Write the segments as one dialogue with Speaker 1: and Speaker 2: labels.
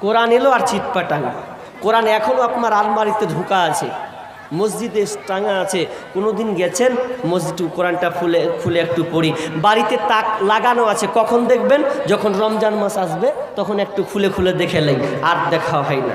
Speaker 1: কোরআন এলো আর চিৎপাটাং কোরআন এখনও আপনার আলমারিতে ঢোকা আছে। মসজিদে টাঙা আছে। কোনো দিন গেছেন? মসজিদ কোরআনটা ফুলে খুলে একটু পড়ি। বাড়িতে তাক লাগানো আছে। কখন দেখবেন? যখন রমজান মাস আসবে, তখন একটু খুলে খুলে দেখে নেই। আর দেখা হয় না।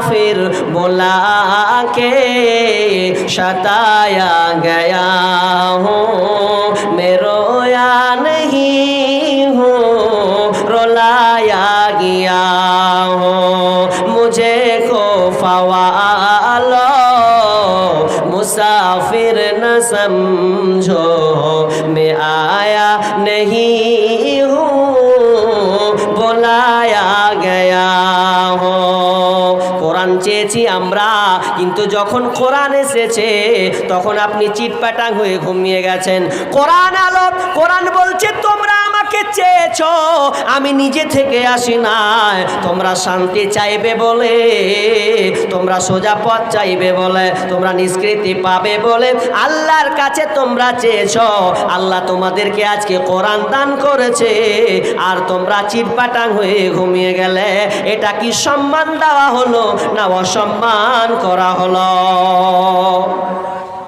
Speaker 1: मुसाफिर बुला के शताया गया हूँ। मैं रोया नहीं हूँ, रोलाया गया हूँ। मुझे को फवालो मुसाफिर न समझो। मैं आया नहीं কিন্তু যখন কোরআন এসেছে, তখন আপনি চিটপাটাং হয়ে ঘুমিয়ে গেছেন। কোরআন আলো, কোরআন বলছে, তোমরা চেয়েছ, আমি নিজে থেকে আসি না তোমরা শান্তি চাইবে বলে, তোমরা সোজা পথ চাইবে বলে, তোমরা নিষ্কৃতি পাবে বলে আল্লাহর কাছে তোমরা চেয়েছ। আল্লাহ তোমাদেরকে আজকে কোরআন দান করেছে, আর তোমরা চিটপাটাং হয়ে ঘুমিয়ে গেলে, এটা কি সম্মান দেওয়া হলো না অসম্মান করা হলো?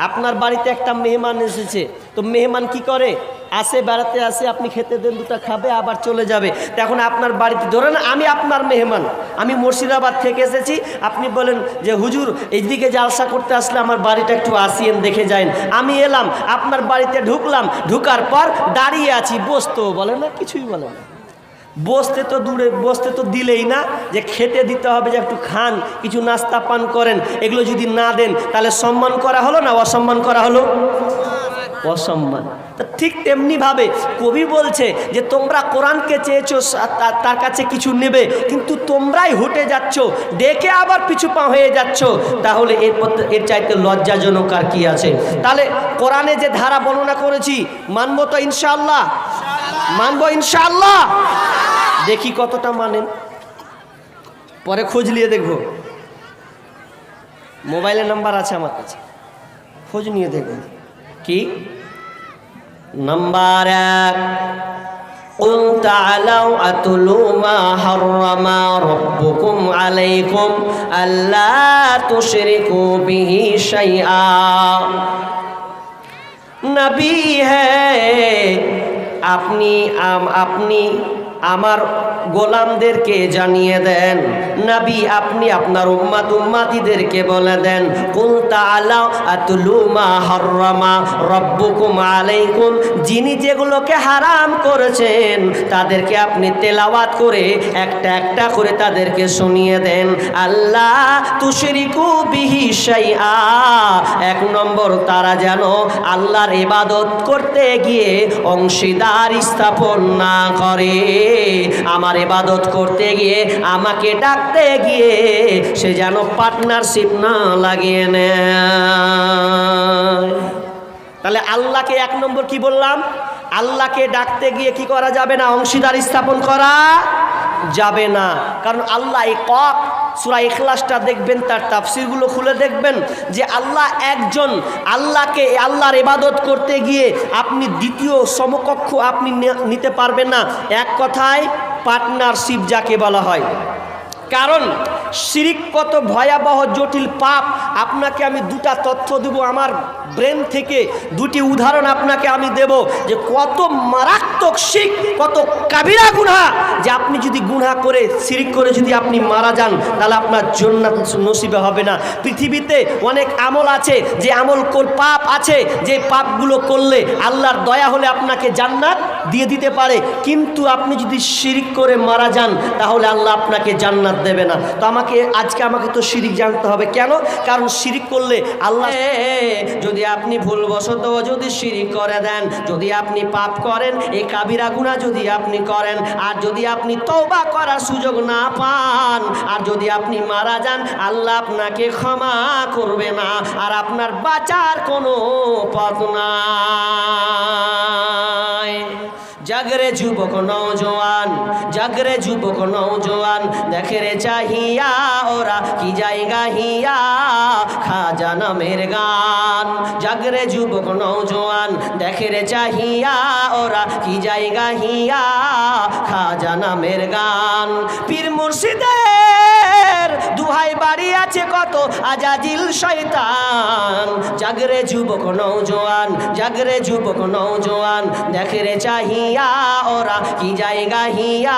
Speaker 1: আপনার বাড়িতে একটা মেহমান এসেছে, তো মেহমান কি করে? আসে বেড়াতে আসে আপনি খেতে দেন, দুটো খাবে, আবার চলে যাবে। তখন আপনার বাড়িতে, ধরেন আমি আপনার মেহমান, আমি মুর্শিদাবাদ থেকে এসেছি, আপনি বলেন যে, হুজুর, এইদিকে জালসা করতে আসলে আমার বাড়িটা একটু আসিয়েন, দেখে যান আমি এলাম, আপনার বাড়িতে ঢুকলাম, ঢুকার পর দাঁড়িয়ে আছি, বসতো, বলে না, কিছুই বলে না। বসতে তো দূরে, বসতে তো দিলেই না, যে খেতে দিতে হবে, যে একটু খান, কিছু নাস্তা পান করেন, এগুলো যদি না দেন, তাহলে সম্মান করা হলো না, অসম্মান করা হলো? অসম্মান। তা ঠিক তেমনিভাবে কবি বলছে যে, তোমরা কোরআনকে চেয়েছো তার কাছে কিছু নেবে, কিন্তু তোমরাই হুটে যাচ্ছ, ডেকে আবার পিছু পা হয়ে যাচ্ছ, তাহলে এর এর চাইতে লজ্জাজনক আর কি আছে? তাহলে কোরআনে যে ধারা বর্ণনা করেছি, মানব তো ইনশাআল্লাহ? মানব ইনশাআল্লাহ? দেখি কতটা মানেন পরে খোঁজ নিয়ে দেখব। মোবাইলের নাম্বার আছে আমার কাছে। খোঁজ নিয়ে দেখবেন কি নাম্বার এক قل تعالوا أتلوا ما حرم ربكم عليكم ألا تشركوا به شيئا নবী হ্যাঁ আপনি আম- আপনি আমার গোলামদেরকে জানিয়ে দেন, নবী, আপনি আপনার উম্মাত উম্মাতিদেরকে বলে দেন, কুল আতলু মা হাররামা রব্বুকুম আলাইকুম যিনি যেগুলোকে হারাম করেছেন, তাদেরকে আপনি তেলাওয়াত করে একটা একটা করে তাদেরকে শুনিয়ে দেন। আল্লাহ তুশরিকু বিহি শাইআ, এক নম্বর তারা যেন আল্লাহর ইবাদত করতে গিয়ে অংশীদার স্থাপন না করে। আমার এবাদত করতে গিয়ে আমাকে ডাকতে গিয়ে সে যেন পার্টনারশিপ না লাগিয়ে নেয়। তাহলে আল্লাহকে এক নম্বর কি বললাম? আল্লাহকে ডাকতে গিয়ে কি করা যাবে না? অংশীদার স্থাপন করা যাবে না। কারণ আল্লাহ এই কক সুরা ইখলাসটা দেখবেন, তার তাফসিরগুলো খুলে দেখবেন যে আল্লাহ একজন আল্লাহকে, আল্লাহর ইবাদত করতে গিয়ে আপনি দ্বিতীয় সমকক্ষ আপনি নিতে পারবেন না। এক কথায় পার্টনারশিপ যাকে বলা হয়। কারণ শিরিক কত ভয়াবহ, জটিল পাপ। আপনাকে আমি দুটা তথ্য দেব। আমার ব্রেন থেকে দুটি উদাহরণ আপনাকে আমি দেব যে কত মারাত্মক শিখ কত কাবিরা গুনহা। যে আপনি যদি গুনহা করে, শিরিক করে যদি আপনি মারা যান, তাহলে আপনার জন্য নসিবে হবে না। পৃথিবীতে অনেক আমল আছে, যে আমল পাপ আছে, যে পাপগুলো করলে আল্লাহর দয়া হলে আপনাকে জান্নাত দিয়ে দিতে পারে, কিন্তু আপনি যদি শিরিক করে মারা যান, তাহলে আল্লাহ আপনাকে জান্নাত দেবে না। তো আমাকে, আজকে আমাকে তো শিরিক জানতে হবে। কেন? কারণ শিরিক করলে আল্লাহ যদি আপনি ভুলবশত যদি শিরিক করে দেন, যদি আপনি পাপ করেন এই কাবিরা গুণা যদি আপনি করেন, আর যদি আপনি তওবা করার সুযোগ না পান, আর যদি আপনি মারা যান, আল্লাহ আপনাকে ক্ষমা করবে না, আর আপনার বাঁচার কোনো পথ নাই। জাগরে যুবক নৌজওয়ান জাগরে যুবক নৌজওয়ান দেখে রে চাহিয়া ওরা কি জায়গা হিয়া? খাজা নামের গান, জাগরে যুবক নৌজওয়ান দেখে রে চাহিয়া ওরা কি জায়গা হিয়া? খাজা নামের গান, পীর মুর্শিদের দুহাই বাড়ি আছে কত আজাজিল শয়তান। জাগরে যুবক নৌজওয়ান জাগরে যুবক নৌজওয়ান দেখে রে চাহিয়া ওরা কি জায়গা হিয়া?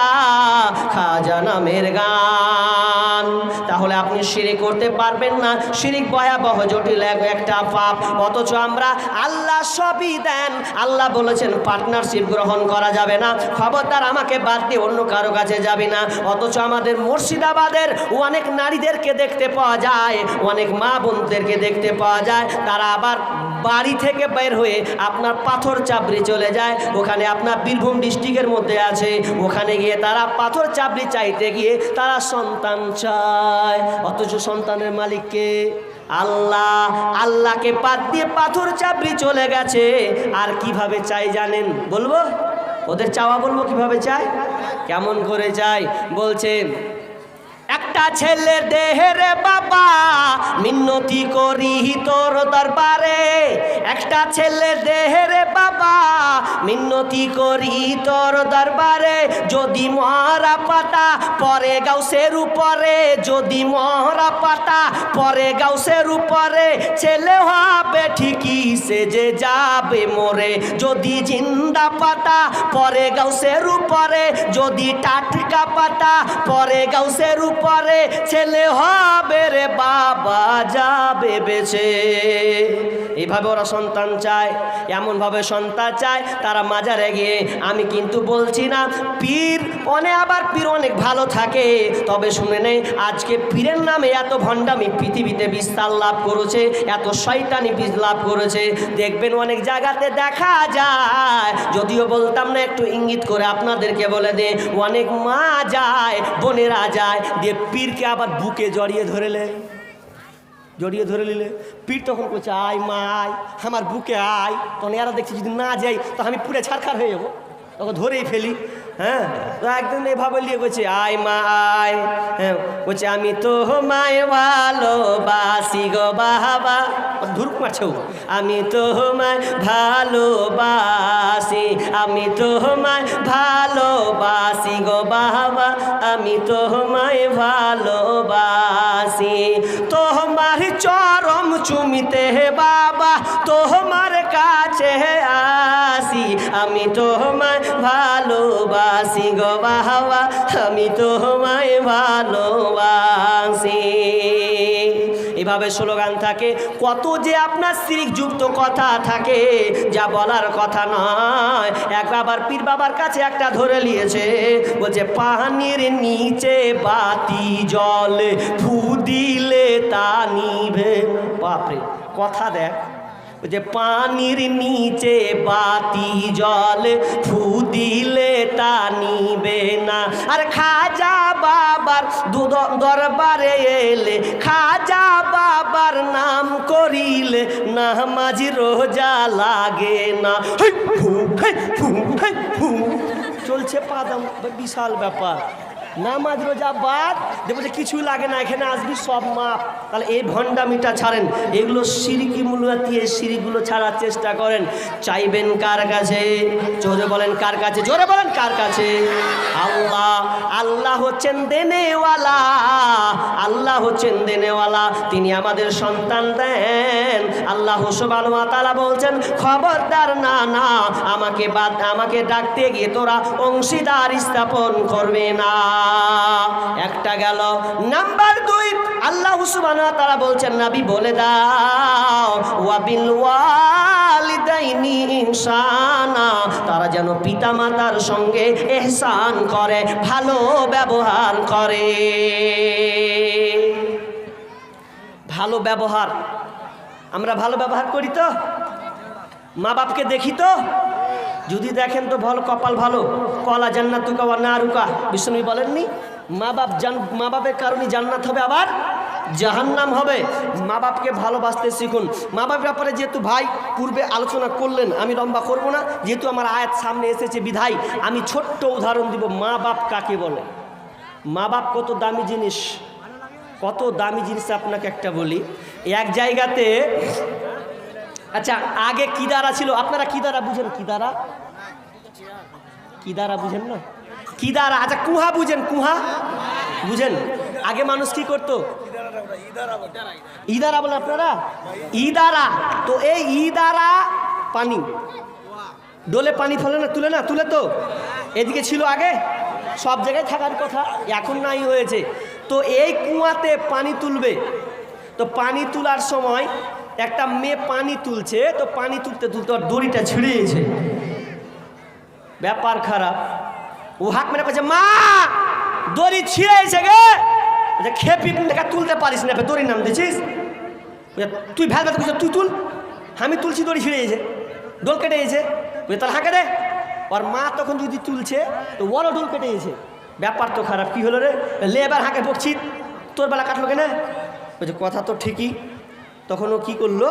Speaker 1: খাজা নামের গান। তাহলে আপনি শিরিক করতে পারবেন না। শিরিক ভয়াবহ, জটিল এক- একটা পাপ। অথচ আমরা আল্লাহ সবই দেন। আল্লাহ বলেছেন, পার্টনারশিপ গ্রহণ করা যাবে না। খবরদার আমাকে বাদ দিয়ে অন্য কারও কাছে যাবে না। অথচ আমাদের মুর্শিদাবাদের অনেক নারীদেরকে দেখতে পাওয়া যায়, অনেক মা বোনদেরকে দেখতে পাওয়া যায়। তারা আবার বাড়ি থেকে বের হয়ে আপনার পাথর চাপড়ি চলে যায়। ওখানে আপনার বীরভূম ডিস্ট্রিক্টের মধ্যে আছে। ওখানে গিয়ে তারা পাথর চাপড়ি চাইতে গিয়ে তারা সন্তান চায়। অথচ সন্তানের মালিককে আল্লাহ। আল্লাহকে পাত দিয়ে পাথর চাপড়ি চলে গেছে। আর কীভাবে চাই জানেন? বলব? ওদের চাওয়া বলব কীভাবে চায়? কেমন করে চাই বলছে একটা ছেলে দেহের বাবা মিন্নতি করি তোর দরবারে। একটা ছেলে দেহের বাবা মিন্নতি করি তোর দরবারে। যদি মহারা পাতা পরে গাউসের উপরে, যদি মহারা পাতা পরে গাউসের উপরে, ছেলে হবে ঠিকই, সে যে যাবে মরে। যদি জিন্দা পাতা পরে গাউসের উপরে, যদি টাটকা পাতা পরে গাউসের উপরে, ছেলে হবে রে বাবা, যাবে বেছে এইভাবে ওরা সন্তান চায়, এমনভাবে সন্তান চায়, তারা মাজারে গিয়ে, আমি কিন্তু বলছি না, পীর অনেক আবার পীর অনেক ভালো থাকে, তবে শুনে নেই আজকে পীরের নামে এত ভণ্ডামি পৃথিবীতে বিস্তার লাভ করেছে, এত শয়তানি বীজ লাভ করেছে। দেখবেন অনেক জায়গাতে দেখা যায়, যদিও বলতাম না, একটু ইঙ্গিত করে আপনাদেরকে বলে দে, অনেক মা যায়, বোনেরা যায়, দিয়ে পীরকে আবার বুকে জড়িয়ে ধরে ধরেলে জড়িয়ে ধরে নিলে। পীর তখন করছে আয় মা, আয়, আমার বুকে আয়। তখন এরা দেখছি, যদি না যাই তো আমি পুরে ছাড়খার হয়ে যাব। তখন ধরেই ফেলি হ্যাঁ? তো একদিন এভাবে নিয়ে বলছে, আয় মা, আয়। হ্যাঁ বলছে, আমি তো মায় ভালোবাসি গো বাবা। ধুরুক মারছে। আমি তো মায় ভালোবাসি, আমি তো মায় ভালোবাসি গো বাবা। আমি তো মায় ভালোবাসি। তোমার চরম চুমিতে বাবা, তোমার কাছে আমি তোমায় ভালোবাসি গো বাবা, আমি তোমায় ভালোবাসি। এভাবে স্লোগান থাকে, কত যে আপনার যুক্ত কথা থাকে, যা বলার কথা নয়। এক বাবার পীর বাবার কাছে একটা ধরে নিয়েছে, বলছে, পানির নিচে বাতি জলে, ফু দিলে তা নিভে। বাপরে, কথা দেখ। যে পানির নিচে বাতি জল ফু দিলে তা নিবে না। আর খাজা বাবার দরবারে এলে, খাজা বাবার নাম করিলে নামাজ রোজা লাগে না। চলছে পাদাম, বিশাল ব্যাপার। নামাজ, রোজা বাদ দেখব যে কিছু লাগে না, এখানে আসবি, সব মাপ। তাহলে এই ভণ্ডামিটা ছাড়েন। এগুলো সিরিকি মূলাতি এই সিঁড়িগুলো ছাড়ার চেষ্টা করেন। চাইবেন কার কাছে? জোরে বলেন কার কাছে? জোরে বলেন কার কাছে? আল্লাহ আল্লাহ হচ্ছেন দেনেওয়ালা, আল্লাহ হচ্ছেন দেনেওয়ালা। তিনি আমাদের সন্তান দেন। আল্লাহ তালা বলছেন, খবরদার না না, আমাকে বাদ, আমাকে ডাকতে গিয়ে তোরা অংশীদার স্থাপন করবে না। একটা গেল। নাম্বার দুই, আল্লাহ তাআলা বলছেন, নবী, বলে দাও ওয়াবিল ওয়ালিদাইনি ইনসানা তারা যেন পিতামাতার সঙ্গে এহসান করে, ভালো ব্যবহার করে। ভালো ব্যবহার। আমরা ভালো ব্যবহার করি তো? মা বাপকে দেখি তো? যদি দেখেন তো ভালো, কপাল ভালো। কলা জান্নাত তুকা না রুকা বিষ্ণু বলেননি, মা বাপ জান মা বাপের কারণে জান্নাত হবে আবার? জাহান্নাম হবে। মা বাপকে ভালোবাসতে শিখুন। মা বাপের ব্যাপারে যেহেতু ভাই পূর্বে আলোচনা করলেন, আমি লম্বা করব না। যেহেতু আমার আয়াত সামনে এসেছে বিধাই আমি ছোট্ট উদাহরণ দিব, মা বাপ কাকে বলে? মা বাপ কত দামি জিনিস? কত দামি জিনিস আপনাকে একটা বলি। এক জায়গাতে আচ্ছা আগে কি দ্বারা ছিল? আপনারা কি দ্বারা বুঝেন? কি দ্বারা? কি দ্বারা বুঝেন না? কি দ্বারা? আচ্ছা কুহা বুঝেন কুহা? বুঝেন। আগে মানুষ কি করতো? ইদারা বলে। আপনারা? ইদারা। তো এই ইদারা পানি। ডোলে পানি ফেলে না, তুলে না, তুলে তো। এদিকে ছিল আগে। সব জায়গায় থাকার কথা, এখন নাই হয়েছে। তো এই কুয়াতে পানি তুলবে। তো পানি তোলার সময় একটা মেয়ে পানি তুলছে, তো পানি তুলতে তুলতে ওর দড়িটা ছিঁড়িয়েছে ব্যাপার খারাপ। ও হাক মেরে বলছে, মা, দড়ি ছিঁড়েছে গে! বলছে, খেপি দেখা তুলতে পারিস না দড়ির নাম দিছিস তুই ভ্যাল ভ্যাল তুই তুল। আমি তুলছি দড়ি ছিঁড়ে গেছে ডোল কেটে গেছে। বলছে তাহলে হাঁকে রে ওর মা তখন যদি তুলছে তো ওরও ডোল কেটে গেছে। ব্যাপার তো খারাপ কি হলো রে? লে এবার হাঁকে বকছি তোর বেলা কাটলো কেন? বলছে কথা তো ঠিকই। তখন ও কী করল?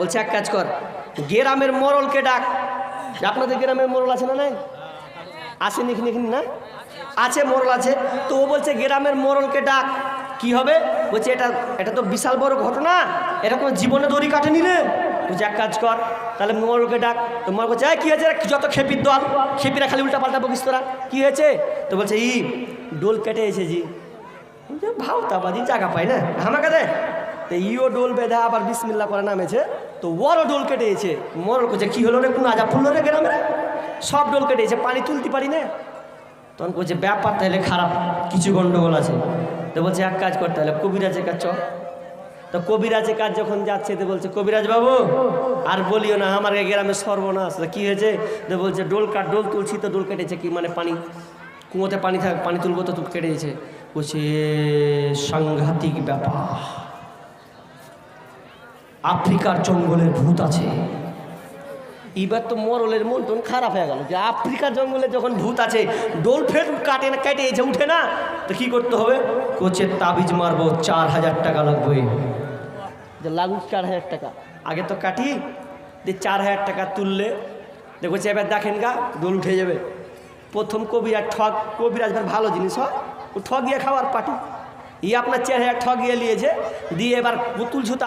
Speaker 1: বলছে এক কাজ কর গ্রামের মরলকে ডাক। আপনাদের গ্রামের মরল আছে না নাই? আছে নিখি নিখি না? আছে মোরল আছে। তো ও বলছে গ্রামের মোরলকে ডাক। কি হবে? বলছে এটা এটা তো বিশাল বড় ঘটনা। এটা কোনো জীবনে দড়ি কাটেনি রে। বলছে এক কাজ কর তাহলে মোরলকে ডাক। তো মোর বলছে "এই, কি হয়েছে যত খেপির দল খেপিরা খালি উল্টা পাল্টা বকিস তোরা। কী হয়েছে? তো বলছে ই ডোল কেটে এসে জি বলছে, ভাওতাবাজি জায়গা পাই না। আমাকে দে তো ইও ডোল বেঁধা আবার বিসমিল্লা করে নামেছে। তো ওরও ডোল কেটেছে মরল করছে কী হলো রে? কোনো আজা ফুললো রে গ্রামে রে? সব ডোল কেটেছে, পানি তুলতে পারি না। তখন বলছে, ব্যাপার তাহলে খারাপ, কিছু গন্ডগোল আছে। তো বলছে, এক কাজ করতে হলে কবিরাজের কাজ চ। তো কবিরাজের কাজ যখন যাচ্ছে, তো বলছে, কবিরাজ বাবু, আর বলিও না, আমার গ্রামে সর্বনাশ। কী হয়েছে? তো বলছে ডোল কাট ডোল তুলছি তো ডোল কেটেছে কি মানে পানি, কুঁয়োতে পানি থাক, পানি তুলবো তো তুল কেটে গেছে বলছে সাংঘাতিক ব্যাপার। আফ্রিকার জঙ্গলের ভূত আছে। এবার তো মরলের মন টন খারাপ হয়ে গেল। যে আফ্রিকার জঙ্গলে যখন ভূত আছে ডোল ফের কাটে না, কেটে এসে উঠে না? তো কী করতে হবে? কোচের তাবিজ মারবো, চার হাজার টাকা লাগবে। যে লাগুক চার হাজার টাকা। আগে তো কাটি, যে চার হাজার টাকা তুললে। দেখো এবার দেখেন গা ডোল উঠে যাবে। প্রথম কবিরাজ ঠগ, কবিরাজ ভালো জিনিস হয়। ও ঠগিয়ে খাওয়ার পাটি। ই আপনার চার হাজার ঠগিয়ে নিয়েছে, দিয়ে এবার পুতুল ছুতা